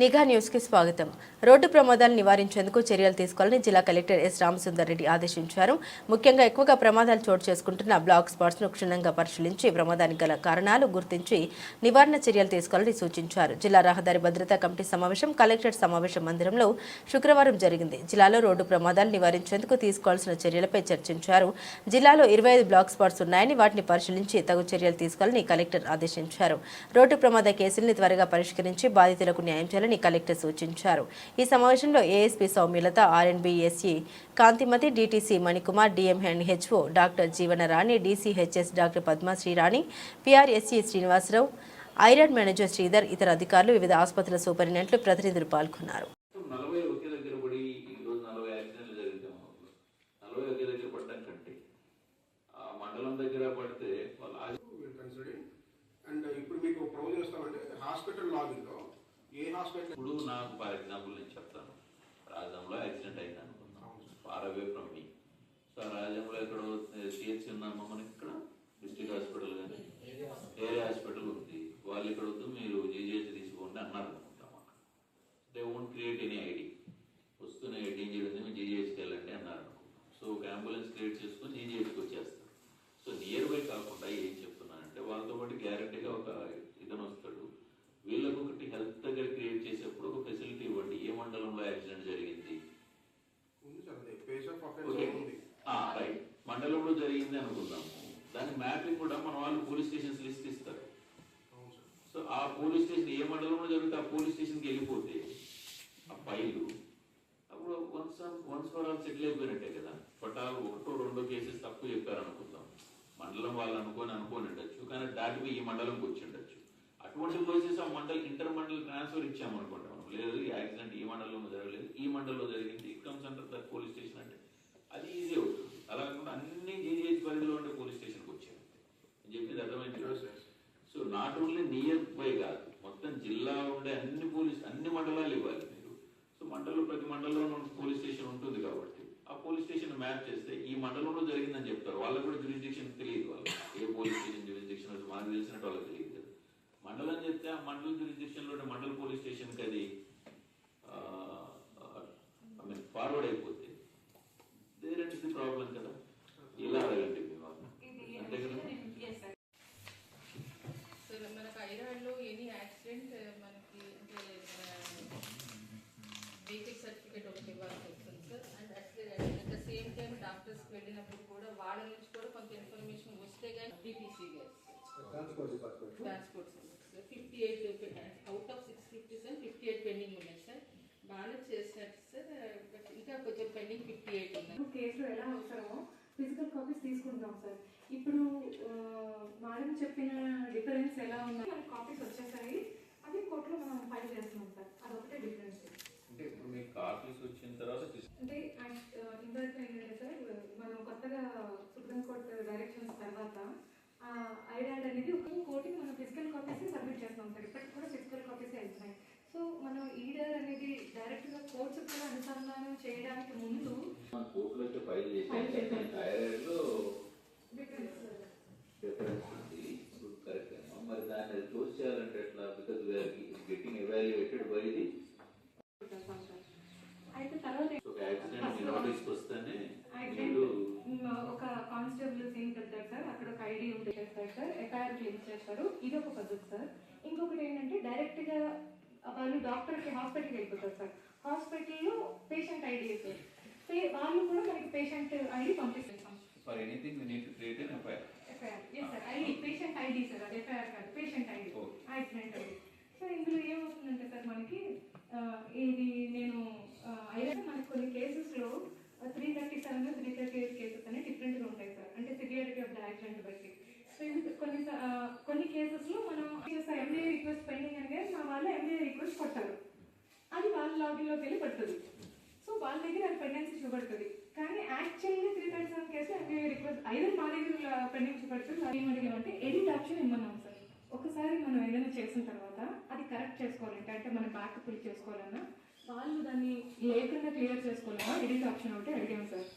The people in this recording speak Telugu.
నిఘా న్యూస్కి స్వాగతం. రోడ్డు ప్రమాదాలు నివారించేందుకు చర్యలు తీసుకోవాలని జిల్లా కలెక్టర్ ఎస్ రామసుందర్ రెడ్డి ఆదేశించారు. ముఖ్యంగా ఎక్కువగా ప్రమాదాలు చోటు చేసుకుంటున్న బ్లాక్ స్పాట్స్ను క్షుణ్ణంగా పరిశీలించి ప్రమాదానికి గల కారణాలు గుర్తించి నివారణ చర్యలు తీసుకోవాలని సూచించారు. జిల్లా రహదారి భద్రతా కమిటీ సమావేశం కలెక్టరేట్ సమావేశం మందిరంలో శుక్రవారం జరిగింది. జిల్లాలో రోడ్డు ప్రమాదాలు నివారించేందుకు తీసుకోవాల్సిన చర్యలపై చర్చించారు. జిల్లాలో ఇరవై ఐదు బ్లాక్ స్పాట్స్ ఉన్నాయని వాటిని పరిశీలించి తగు చర్యలు తీసుకోవాలని కలెక్టర్ ఆదేశించారు. రోడ్డు ప్రమాద కేసుల్ని త్వరగా పరిష్కరించి బాధితులకు న్యాయం చేయాలని కలెక్టర్ సూచించారు. ఈ సమావేశంలో ASP Soumyalatha RNBSE Kanthimathi DTC Manikumar DMN HO doctor Jeevanarani DCHS doctor Padmasri Rani PRSE Srinivasarao iron manager Sridhar ఇతర అధికారులు వివిధ ఆసుపత్రుల సూపరింటెండెంట్లు ప్రతినిధులు పాల్గొన్నారు మొత్తం నలభై ఒకే దగ్గర పడి ఈ రోజు నలభై యాక్సిడెంట్లు జరిగితే మా ఊర్లో. నలభై ఒకే దగ్గర పడ్డం కంటే ఆ మండలం దగ్గర పడితే వాళ్ళు ఆగి విల్ కన్సిడర్ అండ్ ఇప్పుడు మీకు ప్రొవైడ్ చేస్తామంటే హాస్పిటల్ లాగిన్లో ఏ హాస్పిటల్ ఇప్పుడు నాకు ఫర్ ఎగ్జాంపుల్ నేను చెప్తాను. రాజంలో యాక్సిడెంట్ అయింది అనుకుందాం. Far away from me so ఆ రాజంలో ఎక్కడో సిహెచ్ ఉన్నామా మనకి ఇక్కడ డిస్ట్రిక్ట్ హాస్పిటల్ కానీ ఏరియా హాస్పిటల్. ఉంది. వాళ్ళు ఇక్కడ వద్దు మీరు జీజీహెచ్ తీసుకోండి అన్నారు అనుకుంటాం అక్కడ they won't create any ID వస్తున్న డేంజర్ ఉంది మీరు జీజీహెచ్కి వెళ్ళండి అన్నారు అనుకుంటాం. సో ఒక అంబులెన్స్ క్రియేట్ చేసుకొని జీజీహెచ్కి వచ్చేస్తారు సో నియర్ బై కాకుండా ఏం చెప్తున్నానంటే వాళ్ళతో పాటు గ్యారంటీగా ఒక ఇతను వస్తాడు వీళ్ళకు ఒకటి హెల్త్ దగ్గర క్రియేట్ చేసేప్పుడు ఒక ఫెసిలిటీ ఇవ్వండి ఏ మండలంలో యాక్సిడెంట్ జరిగింది ఉంది సార్ అదే పేజ్ ఆఫ్ అఫెన్స్ ఓకే ఉంది రైట్ మండలంలో జరిగింది అనుకుందాము దాని మ్యాపింగ్ కూడా మన వాళ్ళు పోలీస్ స్టేషన్స్ లిస్ట్ ఇస్తారు. సో ఆ పోలీస్ స్టేషన్ ఏ మండలంలో జరిగితే ఆ పోలీస్ స్టేషన్కి వెళ్ళిపోతే ఆ ఫైలు అప్పుడు once once for all settle అయిపోయినట్టే కదా. పటాలు ఒకటో రెండో కేసెస్ తక్కువ చెప్పారు అనుకుందాం మండలం వాళ్ళు అనుకొని అనుకోని ఉండొచ్చు కానీ దాటిపోయి ఈ మండలంకి వచ్చి ఉండొచ్చు. అటువంటి కేసెస్ ఆ మండల్ ఇంటర్ మండల్ ట్రాన్స్ఫర్ ఇచ్చామనుకుంటాం మనం. లేదు ఈ యాక్సిడెంట్ ఈ మండలంలో జరగలేదు ఈ మండలంలో జరిగింది. అండర్ దట్ పోలీస్ స్టేషన్ అంటే అది ఈజీ అవుతుంది. అలా కాకుండా అన్ని జీజీహెచ్ పరిధిలో ఉండే పోలీస్ స్టేషన్కి వచ్చాయి నేను చెప్పింది అర్థమైంది Yes, yes. So not only near by కాదు మొత్తం జిల్లా ఉండే అన్ని పోలీస్ అన్ని మండలాలు ఇవ్వాలి మీరు సో మండలం ప్రతి మండలంలో పోలీస్ స్టేషన్ ఉంటుంది కాబట్టి ఆ పోలీస్ స్టేషన్ మ్యాప్ చేస్తే ఈ మండలంలో జరిగిందని చెప్తారు. వాళ్ళకు కూడా జ్యూరిస్డిక్షన్ తెలియదు వాళ్ళు ఏ పోలీస్ స్టేషన్ జ్యూరిస్డిక్షన్ మాకు తెలిసినట్టు వాళ్ళకి తెలియదు మండలం చెప్తే ఆ మండలం జ్యూరిస్డిక్షన్లోనే మండల పోలీస్ స్టేషన్కి అది ఐ మీన్ ఫార్వర్డ్ అయిపోతుంది దేర్ ఇస్ ది ప్రాబ్లం కదా ఇలా అడగండి మీ వాళ్ళు అంతే కదా సో మనకు ఐరాడ్లో ఎనీ యాక్సిడెంట్ మనకి అంటే బేసిక్ సర్టిఫికేట్ ఒకటి ఇవ్వాల్సి వస్తుంది sir and at the same time డాక్టర్స్కి వెళ్ళినప్పుడు కూడా వాళ్ళ నుంచి కూడా కొంత ఇన్ఫర్మేషన్ వస్తే కానీ డిటీసీ గారు transport sir fifty eight out of six fifty sir fifty eight pending ఉన్నాయి సార్ బాగానే చేసినట్టు సార్ బట్ ఇంకా కొంచెం పెండింగ్ ఫిఫ్టీ ఎయిట్ ఉన్నాయి కేసులో ఎలా అవసరమో ఫిజికల్ కాపీస్ తీసుకుంటాం సార్ ఇప్పుడు మేడం చెప్పిన డిఫరెన్స్ ఎలా ఉన్నాయి కాపీస్ వచ్చేసాయి అవి కోర్టులో మనం ఫైల్ చేస్తున్నాం సార్ అదొకటే డిఫరెన్స్ అంటే ఇప్పుడు మీకు కాపీస్ వచ్చిన తర్వాత అంటే ఇంతవరకు ఏంటంటే సార్ మనం కొత్తగా సుప్రీంకోర్టు డైరెక్షన్స్ తర్వాత ఐడాడ్ అనేది ఒక కోర్టుకి మనం ఫిజికల్ చేస్తున్నాం సార్ ఇప్పటికి కూడా ఫిజికల్ కాపీస్ వెళ్తున్నాయి. సో మనం ఈడర్ అనేది డైరెక్ట్గా కోర్టు కూడా అనుసంధానం చేయడానికి ముందు కోర్టులో ఫైల్ చేశాను థైరాయిడ్లో డిఫరెన్స్ డిఫరెన్స్ ఉంది కరెక్ట్ మరి దాన్ని క్లోజ్ చేయాలంటే ఎట్లా because we are getting evaluated by the చేస్తాం సార్ అయితే తర్వాత ఒక యాక్సిడెంట్ మీ నోటీస్కి వస్తేనే యాక్సిడెంట్ మీరు ఒక కానిస్టేబుల్ సీన్ పెడతారు సార్ అక్కడ ఒక ఐడి ఉంటే చేస్తారు సార్ ఎఫ్ఐఆర్ క్లెయిమ్ చేస్తారు. ఇది ఒక పద్ధతి సార్. ఇంకొకటి ఏంటంటే డైరెక్ట్గా వాళ్ళు డాక్టర్కి హాస్పిటల్కి వెళ్ళిపోతారు సార్. హాస్పిటల్లో పేషెంట్ ఐడి సార్? వాళ్ళు కూడా మనకి పేషెంట్ ఐడి పంపిస్తాం for anything we need to create an FIR. FIR. Sir. ID patient ID sir. అది ఎఫ్ఐఆర్ కాదు. Patient ID. Accident ID. So ఇందులో ఏమవుతుందంటే సార్ మనకి ఆ, ఇది నేను ఆ, అయితే మనకి కొన్ని కేసెస్లో three thirty seven three thirty eight cases అనేవి డిఫరెంట్గా ఉంటాయి సార్ అంటే సివియారిటీ ఆఫ్ ద యాక్సిడెంట్ బట్టి సో ఇది కొన్ని స- కొన్ని కేసెస్లో మనం ఎంఏ రిక్వెస్ట్ పెండింగ్ అనగా మా వాళ్ళు ఎంఏ రిక్వెస్ట్ కొట్టారు. అది వాళ్ళ లాగిన్లోకి వెళ్ళి పడుతుంది. సో వాళ్ళ దగ్గర అది పెండెన్సీ చూపడుతుంది కానీ యాక్చువల్లీ త్రీ థర్టీ సెవెన్ కేసులో ఎంఏ రిక్వెస్ట్ ఐదు మా దగ్గర పెండింగ్ చూపడుతుంది అది ఏమడిగామంటే ఎడిట్ ఆప్షన్ ఇమ్మన్నాం సార్. ఒకసారి మనం ఏదైనా చేసిన తర్వాత అది కరెక్ట్ చేసుకోవాలంటే అంటే మనం బ్యాక్ ఫిల్ చేసుకోవాలన్నా వాళ్ళు దాన్ని లేకుండా క్లియర్ చేసుకోవాలన్నా ఎడిట్ ఆప్షన్ ఒకటి అడిగాం సార్.